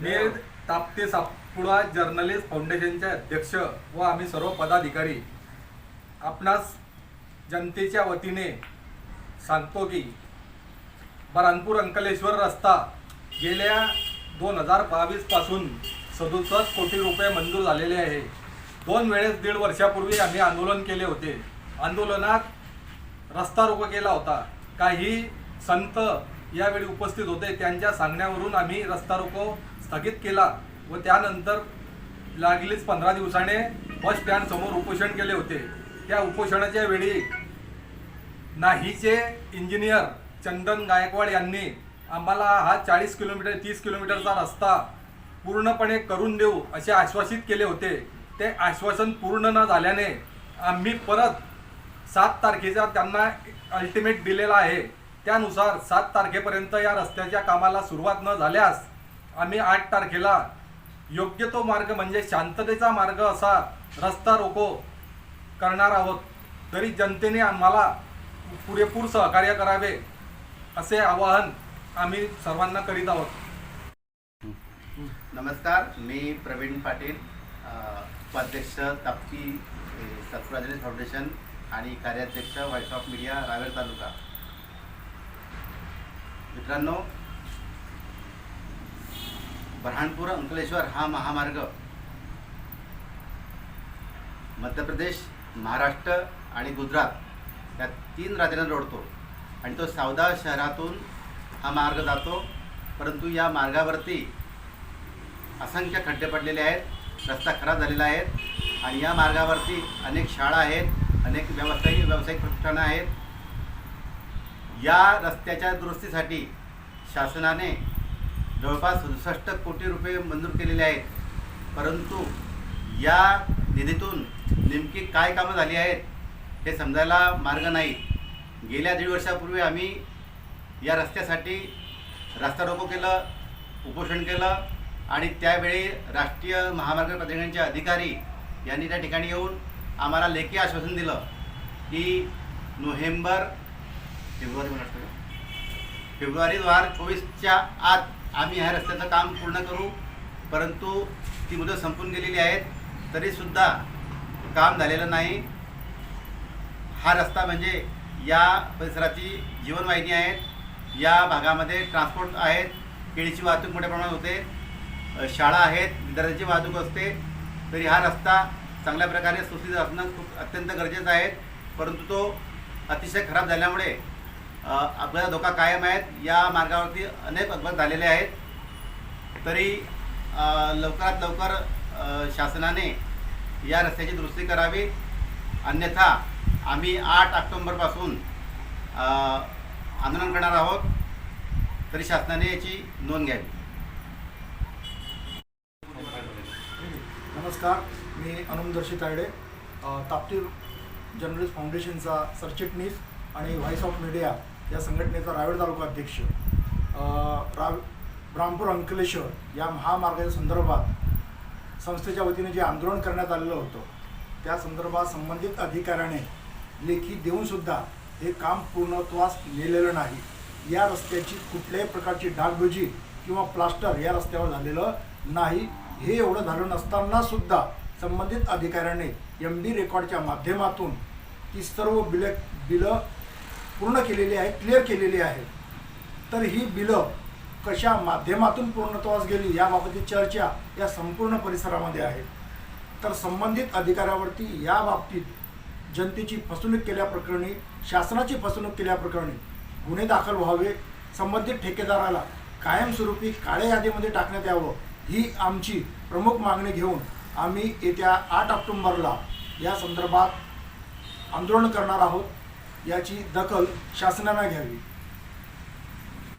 मी ताप्ते सापुडा journalist फाउंडेशनचे अध्यक्ष व आम्ही सर्व पदाधिकारी. आपणास जनतेच्या वतीने सांगतो की बरानपूर अंकलेश्वर रस्ता गेल्या दोन हजार बावीसपासून सदुसष्ट कोटी रुपये मंजूर झालेले आहे. दोन वेळेस दीड वर्षापूर्वी आम्ही आंदोलन केले होते. आंदोलनात रस्ता रोको केला होता. काही संत यावेळी उपस्थित होते. त्यांच्या सांगण्यावरून आम्ही रस्ता रोको स्थगित केला व त्यानंतर लागलीच पंधरा दिवसाने बस स्टँडसमोर उपोषण केले होते. त्या उपोषणाच्या वेळी नाहीचे इंजिनियर चंदन गायकवाड यांनी आम्हाला हा चाळीस किलोमीटर तीस किलोमीटरचा रस्ता पूर्णपणे करून देऊ असे आश्वासित केले होते. ते आश्वासन पूर्ण न झाल्याने आम्ही परत सात तारखेचा त्यांना अल्टिमेट दिलेला आहे. त्यानुसार सात तारखेपर्यंत या रस्त्याच्या कामाला सुरुवात न झाल्यास आम्ही आठ तारखेला योग्य तो मार्ग म्हणजे शांततेचा मार्ग असा रस्ता रोको करणार आहोत. तरी जनतेने आम्हाला पुरेपूर सहकार्य करावे असे आवाहन आम्ही सर्वांना करीत आहोत. नमस्कार मी प्रवीण पाटील उपाध्यक्ष तापकी सत्प्राजनी फाउंडेशन आणि कार्याध्यक्ष voice of media Raver taluka. मित्रांनो बऱ्हाणपूर अंकलेश्वर हा महामार्ग. मध्य प्रदेश महाराष्ट्र आणि गुजरात या तीन राज्यांना जोडतो. आणि तो सावदा शहरातून हा मार्ग जातो. परंतु या मार्गावरती असंख्य खड्डे पडलेले आहेत रस्ता खराब झालेला आहे आणि या मार्गावरती अनेक शाळा आहेत अनेक व्यावसायिक व्यावसायिक प्रतिष्ठानं आहेत. या रस्त्याच्या दुरुस्तीसाठी शासनाने जवळपास सदुसष्ट कोटी रुपये मंजूर केलेले आहेत. परंतु या निधीतून नेमकी काय कामं झाली आहेत हे समजायला मार्ग नाही. गेल्या दीड वर्षापूर्वी आम्ही या रस्त्यासाठी रस्ता रोको केलं उपोषण केलं आणि त्यावेळी राष्ट्रीय महामार्ग प्राधिकरणाचे अधिकारी यांनी त्या ठिकाणी येऊन आम्हाला लेखी आश्वासन दिलं की नोव्हेंबर फेब्रुवारी महाराष्ट्र फेब्रुवारी दोन हजार चोवीसच्या आत आम्ही ह्या रस्त्याचं काम पूर्ण करू. परंतु ती मुदत संपून गेलेली आहेत. तरीसुद्धा काम झालेलं नाही. हा रस्ता म्हणजे या परिसराची जीवनवाहिनी आहे. या भागामध्ये ट्रान्सपोर्ट आहेत केळीची वाहतूक मोठ्या प्रमाणात होते. शाळा आहेत. विद्यार्थ्यांची वाहतूक असते. तरी हा रस्ता चांगल्या प्रकारे सुस्थित असणं खूप अत्यंत गरजेचं आहे. परंतु तो अतिशय खराब झाल्यामुळे अ, अपघाताचा धोका कायम आहेत. या मार्गावरती अनेक अपघात झालेले आहेत. तरी लवकरात लवकर शासनाने या रस्त्याची दुरुस्ती करावी. अन्यथा आम्ही आठ ऑक्टोंबरपासून आंदोलन करणार आहोत. तरी शासनाने याची नोंद घ्यावी. नमस्कार. मी अनुमदर्शी तायडे ताप्ती जर्नलिस्ट फाउंडेशनचा सरचिटणीस. आणि व्हॉइस ऑफ मीडिया या संघटनेचा रावेर तालुका अध्यक्ष रा राव रामपूर अंकलेश्वर या महामार्गाच्या संदर्भात संस्थेच्या वतीने जे आंदोलन करण्यात आलेलं होतं त्या संदर्भात संबंधित अधिकाऱ्याने लेखी देऊनसुद्धा हे काम पूर्णत्वास नेलेलं नाही. या रस्त्याची कुठल्याही प्रकारची डागडुजी किंवा प्लास्टर या रस्त्यावर झालेलं नाही. हे एवढं झालं नसताना सुद्धा संबंधित अधिकाऱ्याने एम डी रेकॉर्डच्या माध्यमातून ती सर्व बिलं बिलं पूर्ण केलेली आहे क्लिअर केलेली आहे. तर ही बिलं कशा माध्यमातून पूर्णत्वास गेली याबाबतची चर्चा या संपूर्ण परिसरामध्ये आहे. तर संबंधित अधिकाऱ्यावरती या बाबतीत जनतेची फसवणूक केल्याप्रकरणी शासनाची फसवणूक केल्याप्रकरणी गुन्हे दाखल व्हावे संबंधित ठेकेदाराला कायमस्वरूपी काळ्या यादीमध्ये टाकण्यात यावं ही आमची प्रमुख मागणी घेऊन आम्ही येत्या आठ ऑक्टोंबरला या संदर्भात आंदोलन करणार आहोत. याची दखल शासनानं घ्यावी.